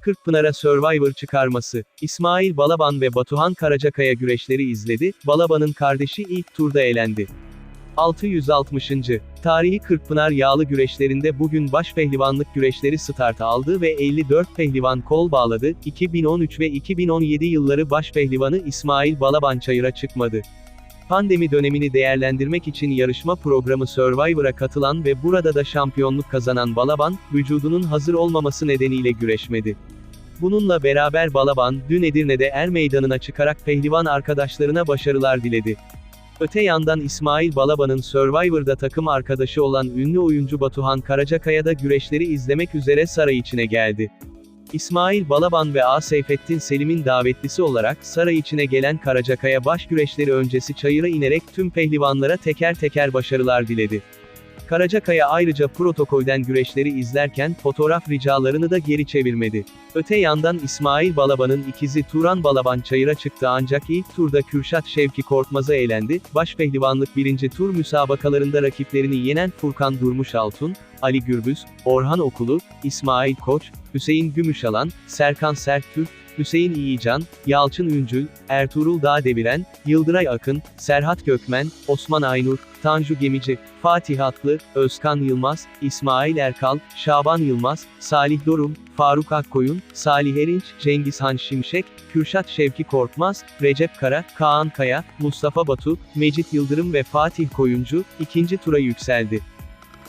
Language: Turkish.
Kırkpınar'a Survivor çıkarması. İsmail Balaban ve Batuhan Karacakaya güreşleri izledi, Balaban'ın kardeşi ilk turda elendi. 660. Tarihi Kırkpınar yağlı güreşlerinde bugün baş pehlivanlık güreşleri start aldı ve 54 pehlivan kol bağladı, 2013 ve 2017 yılları baş pehlivanı İsmail Balaban çayıra çıkmadı. Pandemi dönemini değerlendirmek için yarışma programı Survivor'a katılan ve burada da şampiyonluk kazanan Balaban, vücudunun hazır olmaması nedeniyle güreşmedi. Bununla beraber Balaban, dün Edirne'de er meydanına çıkarak pehlivan arkadaşlarına başarılar diledi. Öte yandan İsmail Balaban'ın Survivor'da takım arkadaşı olan ünlü oyuncu Batuhan Karacakaya da güreşleri izlemek üzere saray içine geldi. İsmail Balaban ve A. Seyfettin Selim'in davetlisi olarak saray içine gelen Karacakaya baş güreşleri öncesi çayıra inerek tüm pehlivanlara teker teker başarılar diledi. Karacakaya ayrıca protokolden güreşleri izlerken fotoğraf ricalarını da geri çevirmedi. Öte yandan İsmail Balaban'ın ikizi Turan Balaban çayıra çıktı ancak ilk turda Kürşat Şevki Korkmaz'a elendi, başpehlivanlık birinci tur müsabakalarında rakiplerini yenen Furkan Durmuş Altun, Ali Gürbüz, Orhan Okulu, İsmail Koç, Hüseyin Gümüşalan, Serkan Serttürk, Hüseyin İyican, Yalçın Üncül, Ertuğrul Dağdeviren, Yıldıray Akın, Serhat Gökmen, Osman Aynur, Tanju Gemici, Fatih Atlı, Özkan Yılmaz, İsmail Erkal, Şaban Yılmaz, Salih Dorum, Faruk Akkoyun, Salih Erinç, Cengiz Han Şimşek, Kürşat Şevki Korkmaz, Recep Kara, Kaan Kaya, Mustafa Batu, Mecit Yıldırım ve Fatih Koyuncu, ikinci tura yükseldi.